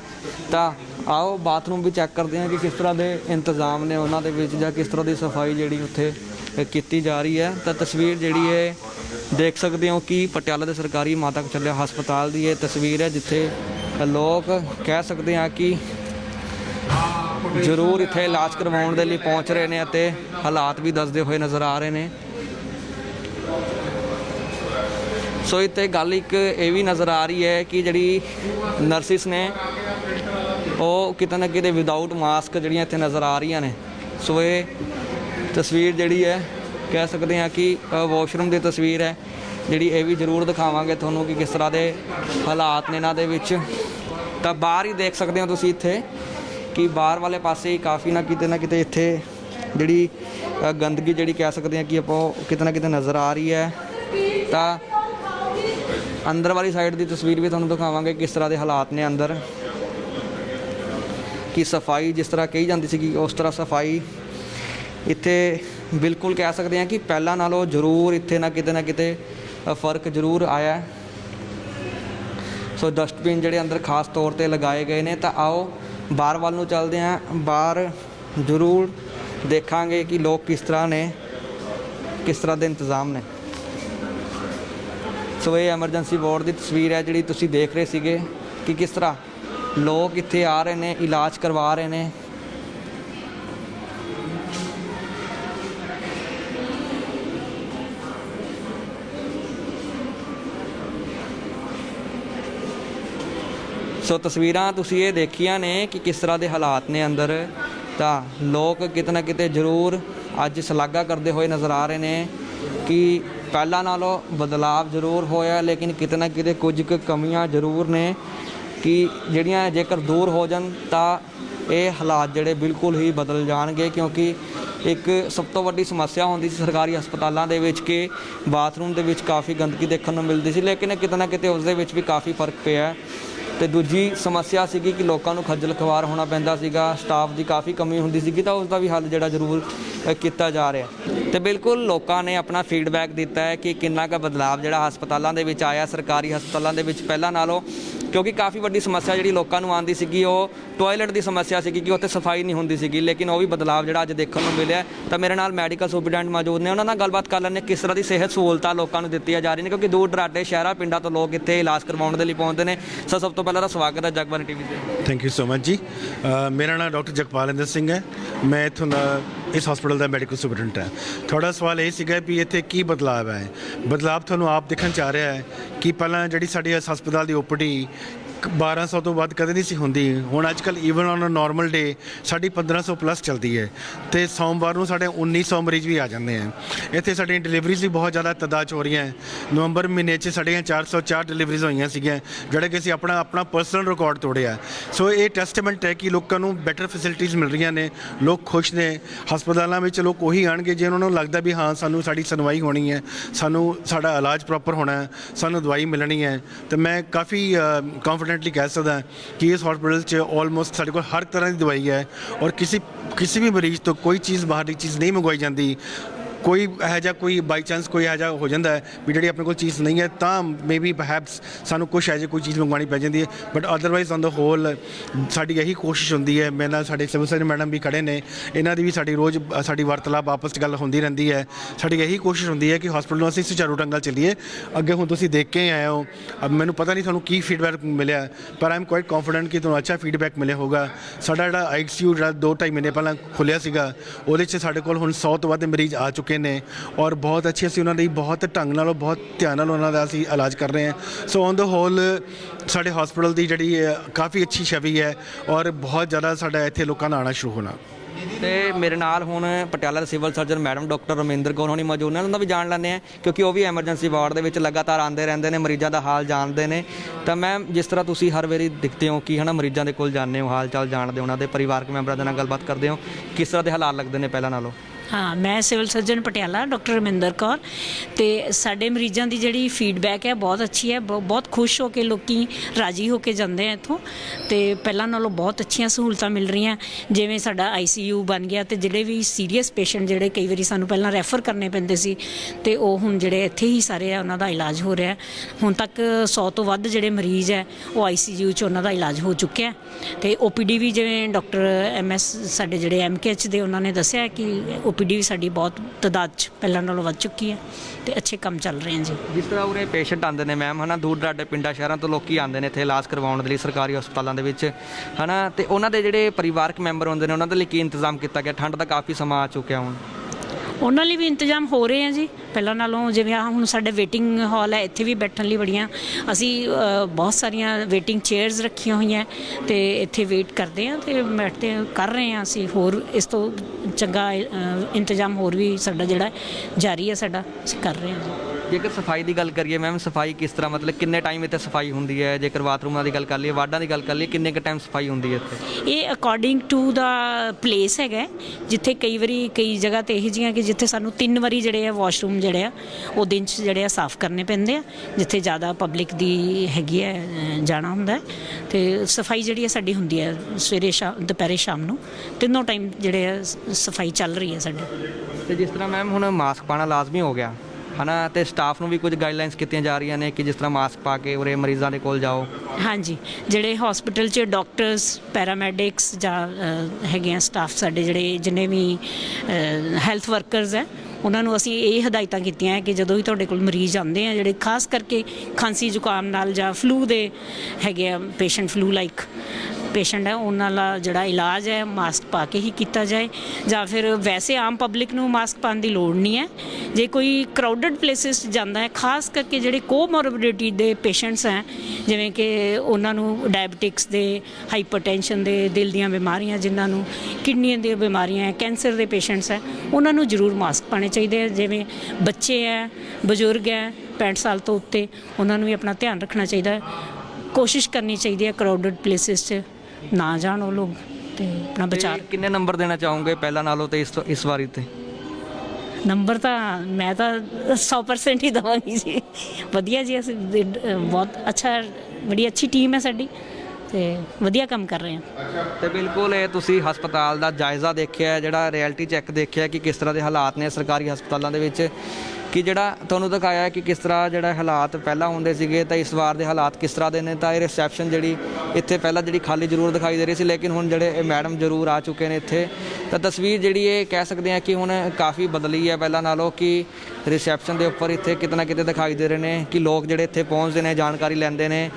ਤਾਂ ਆਓ ਬਾਥਰੂਮ ਵੀ ਚੈੱਕ ਕਰਦੇ ਹਾਂ ਕਿ ਕਿਸ ਤਰ੍ਹਾਂ ਦੇ ਇੰਤਜ਼ਾਮ ਨੇ ਉਹਨਾਂ ਦੇ ਵਿੱਚ ਜਾਂ ਕਿਸ ਤਰ੍ਹਾਂ ਦੀ ਸਫ਼ਾਈ ਜਿਹੜੀ ਉੱਥੇ ਕੀਤੀ ਜਾ ਰਹੀ ਹੈ। ਤਾਂ ਤਸਵੀਰ ਜਿਹੜੀ ਹੈ, ਦੇਖ ਸਕਦੇ ਹੋ ਕਿ ਪਟਿਆਲਾ ਦੇ ਸਰਕਾਰੀ ਮਾਤਾ ਕਚਲਿਆ ਹਸਪਤਾਲ ਦੀ ਇਹ ਤਸਵੀਰ ਹੈ, ਜਿੱਥੇ ਲੋਕ ਕਹਿ ਸਕਦੇ ਹਾਂ ਕਿ ਜ਼ਰੂਰ ਇੱਥੇ ਇਲਾਜ ਕਰਵਾਉਣ ਦੇ ਲਈ ਪਹੁੰਚ ਰਹੇ ਨੇ ਅਤੇ ਹਾਲਾਤ ਵੀ ਦੱਸਦੇ ਹੋਏ ਨਜ਼ਰ ਆ ਰਹੇ ਨੇ। ਸੋ ਇੱਥੇ ਗੱਲ ਇੱਕ ਇਹ ਵੀ ਨਜ਼ਰ ਆ ਰਹੀ ਹੈ ਕਿ ਜਿਹੜੀ ਨਰਸਿਸ ਨੇ, ਉਹ ਕਿਤੇ ਨਾ ਕਿਤੇ ਵਿਦਆਊਟ ਮਾਸਕ ਜਿਹੜੀਆਂ ਇੱਥੇ ਨਜ਼ਰ ਆ ਰਹੀਆਂ ਨੇ। ਸੋ ਇਹ ਤਸਵੀਰ ਜਿਹੜੀ ਹੈ, ਕਹਿ ਸਕਦੇ ਹਾਂ ਕਿ ਵਾਸ਼ਰੂਮ ਦੀ ਤਸਵੀਰ ਹੈ, ਜਿਹੜੀ ਇਹ ਵੀ ਜ਼ਰੂਰ ਦਿਖਾਵਾਂਗੇ ਤੁਹਾਨੂੰ ਕਿ ਕਿਸ ਤਰ੍ਹਾਂ ਦੇ ਹਾਲਾਤ ਨੇ ਇਹਨਾਂ ਦੇ ਵਿੱਚ। ਤਾਂ ਬਾਹਰ ਹੀ ਦੇਖ ਸਕਦੇ ਹੋ ਤੁਸੀਂ ਇੱਥੇ। ਕਿ ਬਾਹਰ ਵਾਲੇ ਪਾਸੇ ਕਾਫੀ ਨਾ ਕਿਤੇ ਨਾ ਕਿਤੇ ਇੱਥੇ ਜਿਹੜੀ ਗੰਦਗੀ ਜਿਹੜੀ ਕਹਿ ਸਕਦੇ ਹਾਂ ਕਿ ਆਪਾਂ ਉਹ ਕਿਤੇ ਨਾ ਕਿਤੇ ਨਜ਼ਰ ਆ ਰਹੀ ਹੈ। ਤਾਂ ਅੰਦਰ ਵਾਲੀ ਸਾਈਡ ਦੀ ਤਸਵੀਰ ਵੀ ਤੁਹਾਨੂੰ ਦਿਖਾਵਾਂਗੇ ਕਿਸ ਤਰ੍ਹਾਂ ਦੇ ਹਾਲਾਤ ਨੇ ਅੰਦਰ। ਕਿ ਸਫ਼ਾਈ ਜਿਸ ਤਰ੍ਹਾਂ ਕਹੀ ਜਾਂਦੀ ਸੀ ਕਿ ਉਸ ਤਰ੍ਹਾਂ ਸਫ਼ਾਈ ਇੱਥੇ ਬਿਲਕੁਲ ਕਹਿ ਸਕਦੇ ਹਾਂ ਕਿ ਪਹਿਲਾਂ ਨਾਲੋਂ ਜ਼ਰੂਰ ਇੱਥੇ ਨਾ ਕਿਤੇ ਨਾ ਕਿਤੇ ਫ਼ਰਕ ਜ਼ਰੂਰ ਆਇਆ ਸੋ ਡਸਟਬਿਨ ਜਿਹੜੇ ਅੰਦਰ ਖਾਸ ਤੌਰ ਤੇ ਲਗਾਏ ਗਏ ਨੇ, ਤਾਂ ਆਓ ਬਾਹਰ ਵੱਲ ਨੂੰ ਚੱਲਦੇ ਹਾਂ, ਬਾਹਰ ਜ਼ਰੂਰ ਦੇਖਾਂਗੇ ਕਿ ਲੋਕ ਕਿਸ ਤਰ੍ਹਾਂ ਨੇ, ਕਿਸ ਤਰ੍ਹਾਂ ਦੇ ਇੰਤਜ਼ਾਮ ਨੇ। ਸੋ ਇਹ ਐਮਰਜੈਂਸੀ ਵਾਰਡ ਦੀ ਤਸਵੀਰ ਹੈ ਜਿਹੜੀ ਤੁਸੀਂ ਦੇਖ ਰਹੇ ਸੀਗੇ ਕਿ ਕਿਸ ਤਰ੍ਹਾਂ ਲੋਕ ਇੱਥੇ ਆ ਰਹੇ ਨੇ, ਇਲਾਜ ਕਰਵਾ ਰਹੇ ਨੇ ਸੋ ਤਸਵੀਰਾਂ ਤੁਸੀਂ ਇਹ ਦੇਖੀਆਂ ਨੇ ਕਿ ਕਿਸ ਤਰ੍ਹਾਂ ਦੇ ਹਾਲਾਤ ਨੇ ਅੰਦਰ। ਤਾਂ ਲੋਕ ਕਿਤੇ ਨਾ ਕਿਤੇ ਜ਼ਰੂਰ ਅੱਜ ਸ਼ਲਾਘਾ ਕਰਦੇ ਹੋਏ ਨਜ਼ਰ ਆ ਰਹੇ ਨੇ ਕਿ ਪਹਿਲਾਂ ਨਾਲੋਂ ਬਦਲਾਵ ਜ਼ਰੂਰ ਹੋਇਆ, ਲੇਕਿਨ ਕਿਤੇ ਨਾ ਕਿਤੇ ਕੁਝ ਕੁ ਕਮੀਆਂ ਜ਼ਰੂਰ ਨੇ ਕਿ ਜਿਹੜੀਆਂ ਜੇਕਰ ਦੂਰ ਹੋ ਜਾਣ ਤਾਂ ਇਹ ਹਾਲਾਤ ਜਿਹੜੇ ਬਿਲਕੁਲ ਹੀ ਬਦਲ ਜਾਣਗੇ, ਕਿਉਂਕਿ ਇੱਕ ਸਭ ਤੋਂ ਵੱਡੀ ਸਮੱਸਿਆ ਹੁੰਦੀ ਸੀ ਸਰਕਾਰੀ ਹਸਪਤਾਲਾਂ ਦੇ ਵਿੱਚ ਕਿ ਬਾਥਰੂਮ ਦੇ ਵਿੱਚ ਕਾਫੀ ਗੰਦਗੀ ਦੇਖਣ ਨੂੰ ਮਿਲਦੀ ਸੀ, ਲੇਕਿਨ ਕਿਤੇ ਨਾ ਕਿਤੇ ਉਸ ਦੇ ਵਿੱਚ ਵੀ ਕਾਫੀ ਫ਼ਰਕ ਪਿਆ। ਤੇ ਦੂਜੀ ਸਮੱਸਿਆ ਸੀਗੀ ਕਿ ਲੋਕਾਂ ਨੂੰ ਖੱਜਲ ਖਵਾਰ ਹੋਣਾ ਪੈਂਦਾ ਸੀਗਾ ਸਟਾਫ ਦੀ ਕਾਫੀ ਕਮੀ ਹੁੰਦੀ ਸੀਗੀ ਤਾਂ ਉਸ ਦਾ ਵੀ ਹੱਲ ਜਿਹੜਾ ਜ਼ਰੂਰ ਕੀਤਾ ਜਾ ਰਿਹਾ। ਤੇ ਬਿਲਕੁਲ ਲੋਕਾਂ ਨੇ ਆਪਣਾ ਫੀਡਬੈਕ ਦਿੱਤਾ ਹੈ ਕਿ ਕਿੰਨਾ ਕੁ ਬਦਲਾਵ ਜਿਹੜਾ ਹਸਪਤਾਲਾਂ ਦੇ ਵਿੱਚ ਆਇਆ, ਸਰਕਾਰੀ ਹਸਪਤਾਲਾਂ ਦੇ ਵਿੱਚ ਪਹਿਲਾਂ ਨਾਲੋਂ ਕਿਉਂਕਿ ਕਾਫੀ ਵੱਡੀ ਸਮੱਸਿਆ ਜਿਹੜੀ ਲੋਕਾਂ ਨੂੰ ਆਉਂਦੀ ਸੀਗੀ, ਉਹ ਟਾਇਲਟ ਦੀ ਸਮੱਸਿਆ ਸੀਗੀ ਕਿ ਉੱਥੇ ਸਫ਼ਾਈ ਨਹੀਂ ਹੁੰਦੀ ਸੀਗੀ, ਲੇਕਿਨ ਉਹ ਵੀ ਬਦਲਾਵ ਜਿਹੜਾ ਅੱਜ ਦੇਖਣ ਨੂੰ ਮਿਲਿਆ। ਤਾਂ ਮੇਰੇ ਨਾਲ ਮੈਡੀਕਲ ਸੁਪਰਡੈਂਟ ਮੌਜੂਦ ਨੇ, ਉਹਨਾਂ ਨਾਲ ਗੱਲਬਾਤ ਕਰ ਲੈਂਦੇ ਹਾਂ, ਕਿਸ ਤਰ੍ਹਾਂ ਦੀ ਸਿਹਤ ਸਹੂਲਤਾਂ ਲੋਕਾਂ ਨੂੰ ਦਿੱਤੀਆਂ ਜਾ ਰਹੀਆਂ ਨੇ, ਕਿਉਂਕਿ ਦੂਰ ਦਰਾਡੇ ਸ਼ਹਿਰਾਂ, ਪਿੰਡਾਂ ਤੋਂ ਲੋਕ ਇੱਥੇ ਇਲਾਜ ਕਰਵਾਉਣ ਦੇ ਲਈ ਪਹੁੰਚਦੇ ਨੇ। ਸਰ, ਸਭ ਤੋਂ ਪਹਿਲਾਂ ਤਾਂ ਸਵਾਗਤ ਹੈ ਜਗਬਾਨੀ ਟੀਵੀ ਤੇ। ਥੈਂਕ ਯੂ ਸੋ ਮਚ ਜੀ। ਮੇਰਾ ਨਾਮ ਡਾਕਟਰ ਜਗਪਾਲਿੰਦਰ ਸਿੰਘ ਹੈ। ਮੈਂ ਇੱਥੋਂ ਦਾ ਇਸ ਹਸਪੀਟਲ ਦਾ ਮੈਡੀਕਲ ਸੁਪਰਡੈਂਟ ਹੈ। ਤੁਹਾਡਾ ਸਵਾਲ ਇਹ ਸੀਗਾ ਵੀ ਇੱਥੇ ਕੀ ਬਦਲਾਅ ਹੈ? ਬਦਲਾਅ ਤੁਹਾਨੂੰ ਆਪ ਦੇਖਣ ਚ ਆ ਰਿਹਾ ਹੈ ਕਿ ਪਹਿਲਾਂ ਜਿਹੜੀ ਸਾਡੀ ਇਸ ਹਸਪਤਾਲ ਦੀ ਓਪੀਡੀ 1200 ਤੋਂ ਵੱਧ ਕਦੇ ਨਹੀਂ ਸੀ ਹੁੰਦੀ। ਹੁਣ ਅੱਜ ਕੱਲ even on a normal day ਸਾਡੀ 1500 ਪਲੱਸ ਚੱਲਦੀ ਹੈ ਤੇ ਸੋਮਵਾਰ ਨੂੰ ਸਾਡੇ 1900 ਮਰੀਜ਼ ਵੀ ਆ ਜਾਂਦੇ ਆ ਇੱਥੇ ਸਾਡੀਆਂ ਡਿਲੀਵਰੀਜ਼ ਵੀ ਬਹੁਤ ਜ਼ਿਆਦਾ ਤਦਾਦ ਹੋ ਰਹੀਆਂ ਨਵੰਬਰ ਮਹੀਨੇ 'ਚ ਸਾਡੀਆਂ 404 ਡਿਲੀਵਰੀਜ਼ ਹੋਈਆਂ ਸੀਗੀਆਂ, ਜਿਹੜੇ ਕਿ ਅਸੀਂ ਆਪਣਾ ਆਪਣਾ ਪਰਸਨਲ ਰਿਕਾਰਡ ਤੋੜਿਆ। ਸੋ ਇਹ ਟੈਸਟਮੈਂਟ ਹੈ ਕਿ ਲੋਕਾਂ ਨੂੰ ਬੈਟਰ ਫੈਸਿਲਿਟੀਜ਼ ਮਿਲ ਰਹੀਆਂ ਨੇ, ਲੋਕ ਖੁਸ਼ ਨੇ। ਹਸਪਤਾਲਾਂ ਵਿੱਚ ਲੋਕ ਉਹੀ ਆਣਗੇ ਜੇ ਉਹਨਾਂ ਨੂੰ ਲੱਗਦਾ ਵੀ ਹਾਂ, ਸਾਨੂੰ ਸਾਡੀ ਸੁਣਵਾਈ ਹੋਣੀ ਹੈ, ਸਾਨੂੰ ਸਾਡਾ ਇਲਾਜ ਪ੍ਰੋਪਰ ਹੋਣਾ ਹੈ, ਸਾਨੂੰ ਦਵਾਈ ਮਿਲਣੀ ਹੈ। ਤੇ ਮੈਂ ਕਾਫੀ ਕੰਫੀਡੈਂਟਲੀ ਕਹਿ ਸਕਦਾ ਕਿ ਇਸ ਹਸਪੀਟਲ 'ਚ ਆਲਮੋਸਟ ਸਾਡੇ ਕੋਲ ਹਰ ਤਰ੍ਹਾਂ ਦੀ ਦਵਾਈ ਹੈ ਔਰ ਕਿਸੇ ਕਿਸੇ ਵੀ ਮਰੀਜ਼ ਤੋਂ ਕੋਈ ਚੀਜ਼ ਬਾਹਰ ਦੀ ਚੀਜ਼ ਨਹੀਂ ਮੰਗਵਾਈ ਜਾਂਦੀ। ਕੋਈ ਇਹੋ ਜਿਹਾ ਕੋਈ ਬਾਈ ਚਾਂਸ ਕੋਈ ਇਹੋ ਜਿਹਾ ਹੋ ਜਾਂਦਾ ਹੈ ਵੀ ਜਿਹੜੀ ਆਪਣੇ ਕੋਲ ਚੀਜ਼ ਨਹੀਂ ਹੈ, ਤਾਂ ਮੇਬੀ ਪਰਹੈਪਸ ਸਾਨੂੰ ਕੁਝ ਇਹੋ ਜਿਹੀ ਕੋਈ ਚੀਜ਼ ਮੰਗਵਾਉਣੀ ਪੈ ਜਾਂਦੀ ਹੈ but otherwise on the whole ਸਾਡੀ ਇਹੀ ਕੋਸ਼ਿਸ਼ ਹੁੰਦੀ ਹੈ, ਮੇਰੇ ਨਾਲ ਸਾਡੇ ਸਿਵਲ ਸਰਜਨ ਮੈਡਮ ਵੀ ਖੜੇ ਨੇ, ਇਹਨਾਂ ਦੀ ਵੀ ਸਾਡੀ ਰੋਜ਼, ਸਾਡੀ ਵਾਰਤਾਲਾਪ ਆਪਸ 'ਚ ਗੱਲ ਹੁੰਦੀ ਰਹਿੰਦੀ ਹੈ, ਸਾਡੀ ਇਹੀ ਕੋਸ਼ਿਸ਼ ਹੁੰਦੀ ਹੈ ਕਿ ਹਸਪੀਟਲ ਨੂੰ ਅਸੀਂ ਸੁਚਾਰੂ ਢੰਗ ਨਾਲ ਚੱਲੀਏ, ਅੱਗੇ ਹੁਣ ਤੁਸੀਂ ਦੇਖ ਕੇ ਆਏ ਹੋ, ਅਬ ਮੈਨੂੰ ਪਤਾ ਨਹੀਂ ਤੁਹਾਨੂੰ ਕੀ ਫੀਡਬੈਕ ਮਿਲਿਆ, ਪਰ ਆਮ ਕੁਆਇਟ ਕੌਨਫੀਡੈਂਟ ਕਿ ਤੁਹਾਨੂੰ ਅੱਛਾ ਫੀਡਬੈਕ ਮਿਲਿਆ ਹੋਗਾ ਸਾਡਾ ਜਿਹੜਾ ਆਈਸੀਯੂ ਜਿਹੜਾ 2.5 ਮਹੀਨੇ ਪਹਿਲਾਂ ਖੁੱਲਿਆ ਸੀਗਾ, ਉਹਦੇ 'ਚ ਸਾਡੇ ਕੋਲ ਹੁਣ 100 ਤੋਂ ਵੱਧ ਮਰੀਜ਼ ਆ ਚੁੱਕੇ ਨੇ ਔਰ ਬਹੁਤ ਅੱਛੇ ਅਸੀਂ ਉਹਨਾਂ ਲਈ ਬਹੁਤ ਢੰਗ ਨਾਲ ਬਹੁਤ ਧਿਆਨ ਨਾਲ ਉਹਨਾਂ ਦਾ ਅਸੀਂ ਇਲਾਜ ਕਰ ਰਹੇ ਹਾਂ। ਸੋ ਔਨ ਦ ਹੋਲ ਸਾਡੇ ਹਸਪੀਟਲ ਦੀ ਜਿਹੜੀ ਕਾਫੀ ਅੱਛੀ ਛਵੀ ਹੈ ਔਰ ਬਹੁਤ ਜ਼ਿਆਦਾ ਸਾਡਾ ਇੱਥੇ ਲੋਕਾਂ ਦਾ ਆਉਣਾ ਸ਼ੁਰੂ ਹੋਣਾ। ਤੇ ਮੇਰੇ ਨਾਲ ਹੁਣ ਪਟਿਆਲਾ ਦੇ civil surgeon madam doctor Raminder Kaur ਹੋਣੀ ਮੌਜੂਦ ਨੇ। ਉਹਨਾਂ ਦਾ ਵੀ ਜਾਣ ਲੈਂਦੇ ਆ ਕਿਉਂਕਿ ਉਹ ਵੀ ਐਮਰਜੈਂਸੀ ਵਾਰਡ ਦੇ ਵਿੱਚ ਲਗਾਤਾਰ ਆਉਂਦੇ ਰਹਿੰਦੇ ਨੇ, ਮਰੀਜ਼ਾਂ ਦਾ ਹਾਲ ਜਾਣਦੇ ਨੇ। ਤਾਂ ਮੈਮ ਜਿਸ ਤਰ੍ਹਾਂ ਤੁਸੀਂ ਹਰ ਵਾਰੀ ਦਿਖਦੇ ਹੋ ਕਿ ਹਨਾ ਮਰੀਜ਼ਾਂ ਦੇ ਕੋਲ ਜਾਂਦੇ ਹੋ ਹਾਲ ਚਾਲ ਜਾਣਦੇ ਹੋ, ਉਹਨਾਂ ਦੇ ਪਰਿਵਾਰਕ ਮੈਂਬਰਾਂ ਦੇ ਨਾਲ ਗੱਲਬਾਤ ਕਰਦੇ ਹੋ, ਕਿਸ ਤਰ੍ਹਾਂ ਦੇ ਹਾਲਾਤ ਲੱਗਦੇ ਨੇ ਪਹਿਲਾਂ ਨਾਲੋਂ? ਹਾਂ, ਮੈਂ civil surgeon Patiala, doctor Raminder Kaur. ਤੇ ਸਾਡੇ ਮਰੀਜ਼ਾਂ ਦੀ ਜਿਹੜੀ ਫੀਡਬੈਕ ਹੈ, ਬਹੁਤ ਅੱਛੀ ਹੈ। ਬਹੁ- ਬਹੁਤ ਖੁਸ਼ ਹੋ ਕੇ ਲੋਕੀ ਰਾਜੀ ਹੋ ਕੇ ਜਾਂਦੇ ਆ ਇੱਥੋਂ। ਤੇ ਪਹਿਲਾਂ ਨਾਲੋਂ ਬਹੁਤ ਅੱਛੀਆਂ ਸਹੂਲਤਾਂ ਮਿਲ ਰਹੀਆਂ। ਜਿਵੇਂ ਸਾਡਾ ਆਈਸੀਯੂ ਬਣ ਗਿਆ ਤੇ ਜਿਹੜੇ ਵੀ ਸੀਰੀਅਸ ਪੇਸ਼ੈਂਟ ਜਿਹੜੇ ਕਈ ਵਾਰੀ ਸਾਨੂੰ ਪਹਿਲਾਂ ਰੈਫਰ ਕਰਨੇ ਪੈਂਦੇ ਸੀ, ਤੇ ਉਹ ਹੁਣ ਜਿਹੜੇ ਇੱਥੇ ਹੀ ਸਾਰੇ ਆ, ਉਹਨਾਂ ਦਾ ਇਲਾਜ ਹੋ ਰਿਹਾ। ਹੁਣ ਤੱਕ 100 ਤੋਂ ਵੱਧ ਜਿਹੜੇ ਮਰੀਜ਼ ਹੈ, ਉਹ ਆਈਸੀਯੂ 'ਚ ਉਹਨਾਂ ਦਾ ਇਲਾਜ ਹੋ ਚੁੱਕਿਆ ਤੇ ਓਪੀਡੀ ਵੀ ਜਿਵੇਂ ਡਾਕਟਰ ਐਮਐਸ ਸਾਡੇ ਜਿਹੜੇ ਐਮਕੇਐਚ ਦੇ, ਉਹਨਾਂ ਨੇ ਦੱਸਿਆ ਕਿ ਓਪੀਡੀ ਵੀ ਸਾਡੀ ਬਹੁਤ ਤਦਾਦ 'ਚ ਪਹਿਲਾਂ ਨਾਲੋਂ ਵੱਧ ਚੁੱਕੀ ਹੈ ਤੇ ਅੱਛੇ ਕੰਮ ਚੱਲ ਰਹੇ ਹਨ ਜੀ। ਜਿਸ ਤਰ੍ਹਾਂ ਉਰੇ ਪੇਸ਼ੈਂਟ ਆਉਂਦੇ ਨੇ ਮੈਮ ਹਨਾ, ਦੂਰ ਦਰਾਡੇ ਪਿੰਡਾਂ, ਸ਼ਹਿਰਾਂ ਤੋਂ ਲੋਕੀ ਆਉਂਦੇ ਨੇ ਇੱਥੇ ਇਲਾਜ ਕਰਵਾਉਣ ਦੇ ਲਈ ਸਰਕਾਰੀ ਹਸਪਤਾਲਾਂ ਦੇ ਵਿੱਚ, ਹਨਾ, ਤੇ ਉਹਨਾਂ ਦੇ ਜਿਹੜੇ ਪਰਿਵਾਰਕ ਮੈਂਬਰ ਹੁੰਦੇ ਨੇ, ਉਹਨਾਂ ਦੇ ਲਈ ਕੀ ਇੰਤਜ਼ਾਮ ਕੀਤਾ ਗਿਆ? ਠੰਡ ਦਾ ਕਾਫੀ ਸਮਾਂ ਆ ਚੁੱਕਿਆ ਹੁਣ। ਉਹਨਾਂ ਲਈ ਵੀ ਇੰਤਜ਼ਾਮ ਹੋ ਰਹੇ ਆ ਜੀ। ਪਹਿਲਾਂ ਨਾਲੋਂ ਜਿਵੇਂ ਆ ਹੁਣ ਸਾਡੇ ਵੇਟਿੰਗ ਹਾਲ ਹੈ ਇੱਥੇ ਵੀ ਬੈਠਣ ਲਈ ਬੜੀਆਂ। ਅਸੀਂ ਬਹੁਤ ਸਾਰੀਆਂ ਵੇਟਿੰਗ ਚੇਅਰਸ ਰੱਖੀਆਂ ਹੋਈਆਂ ਤੇ ਇੱਥੇ ਵੇਟ ਕਰਦੇ ਆ ਤੇ ਬੈਠਦੇ ਕਰ ਰਹੇ ਆ ਅਸੀਂ। ਹੋਰ ਇਸ ਤੋਂ ਚੰਗਾ ਇੰਤਜ਼ਾਮ ਹੋਰ ਵੀ ਸਾਡਾ ਜਿਹੜਾ ਜਾਰੀ ਹੈ ਸਾਡਾ, ਅਸੀਂ ਕਰ ਰਹੇ ਹਾਂ ਜੀ। ਜੇਕਰ ਸਫ਼ਾਈ ਦੀ ਗੱਲ ਕਰੀਏ ਮੈਮ ਸਫ਼ਾਈ ਕਿਸ ਤਰ੍ਹਾਂ ਮਤਲਬ ਕਿੰਨੇ ਟਾਈਮ ਇੱਥੇ ਸਫ਼ਾਈ ਹੁੰਦੀ ਹੈ? ਜੇਕਰ ਬਾਥਰੂਮਾਂ ਦੀ ਗੱਲ ਕਰ ਲਈਏ ਵਾਰਡਾਂ ਦੀ ਗੱਲ ਕਰ ਲਈਏ ਕਿੰਨੇ ਕੁ ਟਾਈਮ ਸਫ਼ਾਈ ਹੁੰਦੀ ਹੈ ਇੱਥੇ? ਇਹ ਅਕੋਰਡਿੰਗ ਟੂ ਦਾ ਪਲੇਸ ਹੈਗਾ ਜਿੱਥੇ ਕਈ ਵਾਰੀ ਕਈ ਜਗ੍ਹਾ ਤੇ ਇਹ ਜੀਆਂ ਕਿ ਜਿੱਥੇ ਸਾਨੂੰ ਤਿੰਨ ਵਾਰੀ ਜਿਹੜੇ ਆ ਵਾਸ਼ਰੂਮ ਜਿਹੜੇ ਆ ਉਹ ਦਿਨ 'ਚ ਜਿਹੜੇ ਆ ਸਾਫ਼ ਕਰਨੇ ਪੈਂਦੇ ਆ ਜਿੱਥੇ ਜ਼ਿਆਦਾ ਪਬਲਿਕ ਦੀ ਹੈਗੀ ਹੈ ਅ, ਜਾਣਾ ਹੁੰਦਾ ਹੈ। ਤੇ ਸਫ਼ਾਈ ਜਿਹੜੀ ਹੈ ਸਾਡੀ ਹੁੰਦੀ ਹੈ ਸਵੇਰੇ ਸ਼ਾਮ ਦੁਪਹਿਰੇ ਸ਼ਾਮ ਨੂੰ ਤਿੰਨੋਂ ਟਾਈਮ ਜਿਹੜੇ ਆ ਸ- ਸਫ਼ਾਈ ਚੱਲ ਰਹੀ ਹੈ ਸਾਡੀ। ਤੇ ਜਿਸ ਤਰ੍ਹਾਂ ਮੈਮ ਹੁਣ ਮਾਸਕ ਪਾਣਾ ਲਾਜ਼ਮੀ ਹੋ ਗਿਆ। ਹਨਾ, ਤੇ ਸਟਾਫ ਨੂੰ ਵੀ ਕੁਝ ਗਾਈਡਲਾਈਨਸ ਕੀਤੀਆਂ ਜਾ ਰਹੀਆਂ ਨੇ ਕਿ ਜਿਸ ਤਰ੍ਹਾਂ ਮਾਸਕ ਪਾ ਕੇ ਉਰੇ ਮਰੀਜ਼ਾਂ ਦੇ ਕੋਲ ਜਾਓ। ਹਾਂਜੀ, ਜਿਹੜੇ ਹਸਪੀਟਲ 'ਚ ਡਾਕਟਰਸ ਪੈਰਾਮੈਡਿਕਸ ਜਾਂ ਹੈਗੇ ਆ ਸਟਾਫ ਸਾਡੇ ਜਿਹੜੇ ਜਿੰਨੇ ਵੀ ਹੈਲਥ ਵਰਕਰਸ ਹੈ, ਉਹਨਾਂ ਨੂੰ ਅਸੀਂ ਇਹ ਹਦਾਇਤਾਂ ਕੀਤੀਆਂ ਹੈ ਕਿ ਜਦੋਂ ਵੀ ਤੁਹਾਡੇ ਕੋਲ ਮਰੀਜ਼ ਆਉਂਦੇ ਆ, ਜਿਹੜੇ ਖਾਸ ਕਰਕੇ ਖਾਂਸੀ ਜ਼ੁਕਾਮ ਨਾਲ ਜਾਂ ਫਲੂ ਦੇ ਹੈਗੇ ਆ ਪੇਸ਼ੈਂਟ ਫਲੂ ਲਾਈਕ ਪੇਸ਼ੈਂਟ ਹੈ, ਉਹਨਾਂ ਦਾ ਜਿਹੜਾ ਇਲਾਜ ਹੈ, ਮਾਸਕ ਪਾ ਕੇ ਹੀ ਕੀਤਾ ਜਾਏ। ਜਾਂ ਫਿਰ ਵੈਸੇ ਆਮ ਪਬਲਿਕ ਨੂੰ ਮਾਸਕ ਪਾਉਣ ਦੀ ਲੋੜ ਨਹੀਂ ਹੈ। ਜੇ ਕੋਈ ਕਰਾਊਡਡ ਪਲੇਸਿਸ ਜਾਂਦਾ ਹੈ, ਖਾਸ ਕਰਕੇ ਜਿਹੜੇ ਕੋਮੋਰਬਿਡਿਟੀ ਦੇ ਪੇਸ਼ੈਂਟਸ ਹੈ, ਜਿਵੇਂ ਕਿ ਉਹਨਾਂ ਨੂੰ ਡਾਇਬਟਿਕਸ ਦੇ ਹਾਈਪਰਟੈਂਸ਼ਨ ਦੇ, ਦਿਲ ਦੀਆਂ ਬਿਮਾਰੀਆਂ ਜਿਨ੍ਹਾਂ ਨੂੰ, ਕਿਡਨੀਆਂ ਦੀਆਂ ਬਿਮਾਰੀਆਂ ਹੈ ਕੈਂਸਰ ਦੇ ਪੇਸ਼ੈਂਟਸ ਹੈ, ਉਹਨਾਂ ਨੂੰ ਜ਼ਰੂਰ ਮਾਸਕ ਪਾਣੇ ਚਾਹੀਦੇ ਹੈ। ਜਿਵੇਂ ਬੱਚੇ ਹੈ, ਬਜ਼ੁਰਗ ਹੈ 65 ਸਾਲ ਤੋਂ ਉੱਤੇ, ਉਹਨਾਂ ਨੂੰ ਵੀ ਆਪਣਾ ਧਿਆਨ ਰੱਖਣਾ ਚਾਹੀਦਾ ਹੈ। ਕੋਸ਼ਿਸ਼ ਕਰਨੀ ਚਾਹੀਦੀ ਹੈ ਕਰਾਊਡਡ ਪਲੇਸਿਸ 'ਚ। ਨਾ ਜਾਣ ਉਹ ਲੋਕ ਤੇ ਆਪਣਾ ਬਚਾਅ ਤੇ ਕਿੰਨੇ ਨੰਬਰ ਦੇਣਾ ਚਾਹੋਗੇ ਪਹਿਲਾਂ ਨਾਲੋਂ ਤੇ ਇਸ ਤੋਂ ਇਸ ਵਾਰੀ ਤੇ? ਨੰਬਰ ਤਾਂ ਮੈਂ ਤਾਂ 100% ਹੀ ਦਵਾਂਗੀ ਜੀ। ਵਧੀਆ ਜੀ ਅਸੀਂ ਦੇ- ਬਹੁਤ ਅੱਛਾ ਬੜੀ ਅੱਛੀ ਟੀਮ ਹੈ ਸਾਡੀ ਤੇ ਵਧੀਆ ਕੰਮ ਕਰ ਰਹੇ ਹਾਂ। ਤੇ ਬਿਲਕੁਲ ਇਹ ਤੁਸੀਂ ਹਸਪਤਾਲ ਦਾ ਜਾਇਜ਼ਾ ਦੇਖਿਆ ਹੈ, ਜਿਹੜਾ ਰਿਐਲਿਟੀ ਚੈੱਕ ਦੇਖਿਆ ਕਿ ਕਿਸ ਤਰ੍ਹਾਂ ਦੇ ਹਾਲਾਤ ਨੇ ਸਰਕਾਰੀ ਹਸਪਤਾਲਾਂ ਦੇ ਵਿੱਚ। ਕਿ ਜਿਹੜਾ ਤੁਹਾਨੂੰ ਦਿਖਾਇਆ ਕਿ ਕਿਸ ਤਰ੍ਹਾਂ ਜਿਹੜਾ ਹਾਲਾਤ ਪਹਿਲਾਂ ਹੁੰਦੇ ਸੀਗੇ ਤਾਂ ਇਸ ਵਾਰ ਦੇ ਹਾਲਾਤ ਕਿਸ ਤਰ੍ਹਾਂ ਦੇ ਨੇ ਤਾਂ ਇਹ ਰਿਸੈਪਸ਼ਨ ਜਿਹੜੀ ਇੱਥੇ ਪਹਿਲਾਂ ਜਿਹੜੀ ਖਾਲੀ ਜ਼ਰੂਰ ਦਿਖਾਈ ਦੇ ਰਹੀ ਸੀ, ਲੇਕਿਨ ਹੁਣ ਜਿਹੜੇ ਇਹ ਮੈਡਮ ਜ਼ਰੂਰ ਆ ਚੁੱਕੇ ਨੇ ਇੱਥੇ। ਤਾਂ ਤਸਵੀਰ ਜਿਹੜੀ ਇਹ ਕਹਿ ਸਕਦੇ ਹਾਂ ਕਿ ਹੁਣ ਕਾਫੀ ਬਦਲੀ ਹੈ ਪਹਿਲਾਂ ਨਾਲੋਂ ਕਿ ਰਿਸੈਪਸ਼ਨ ਦੇ ਉੱਪਰ ਇੱਥੇ ਕਿਤਨਾ ਕਿਤੇ ਦਿਖਾਈ ਦੇ ਰਹੇ ਨੇ ਕਿ ਲੋਕ ਜਿਹੜੇ ਇੱਥੇ ਪਹੁੰਚਦੇ ਨੇ, ਜਾਣਕਾਰੀ ਲੈਂਦੇ ਨੇ।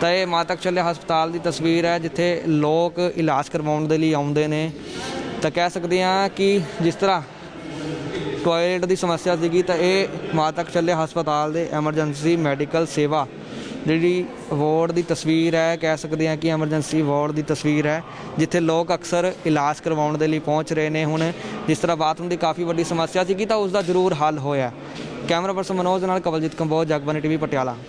ਤਾਂ ਇਹ ਮਾਤਾ ਚੱਲੇ ਹਸਪਤਾਲ ਦੀ ਤਸਵੀਰ ਹੈ ਜਿੱਥੇ ਲੋਕ ਇਲਾਜ ਕਰਵਾਉਣ ਦੇ ਲਈ ਆਉਂਦੇ ਨੇ। ਤਾਂ ਕਹਿ ਸਕਦੇ ਹਾਂ ਕਿ ਜਿਸ ਤਰ੍ਹਾਂ ਟਾਇਲਟ ਦੀ ਸਮੱਸਿਆ ਸੀਗੀ ਤਾਂ ਇਹ ਮਾਤਾ ਚੱਲੇ ਹਸਪਤਾਲ ਦੇ ਐਮਰਜੈਂਸੀ ਮੈਡੀਕਲ ਸੇਵਾ ਜਿਹੜੀ ਵਾਰਡ ਦੀ ਤਸਵੀਰ ਹੈ, ਕਹਿ ਸਕਦੇ ਹਾਂ ਕਿ ਐਮਰਜੈਂਸੀ ਵਾਰਡ ਦੀ ਤਸਵੀਰ ਹੈ, ਜਿੱਥੇ ਲੋਕ ਅਕਸਰ ਇਲਾਜ ਕਰਵਾਉਣ ਦੇ ਲਈ ਪਹੁੰਚ ਰਹੇ ਨੇ ਹੁਣ। ਜਿਸ ਤਰ੍ਹਾਂ ਬਾਥਰੂਮ ਦੀ ਕਾਫੀ ਵੱਡੀ ਸਮੱਸਿਆ ਸੀਗੀ ਤਾਂ ਉਸ ਦਾ ਜ਼ਰੂਰ ਹੱਲ ਹੋਇਆ। ਕੈਮਰਾ ਪਰਸਨ ਮਨੋਜ ਨਾਲ ਕਵਲਜੀਤ ਕੰਬੋਜ ਜਗਬਾਨੀ ਟੀਵੀ, ਪਟਿਆਲਾ।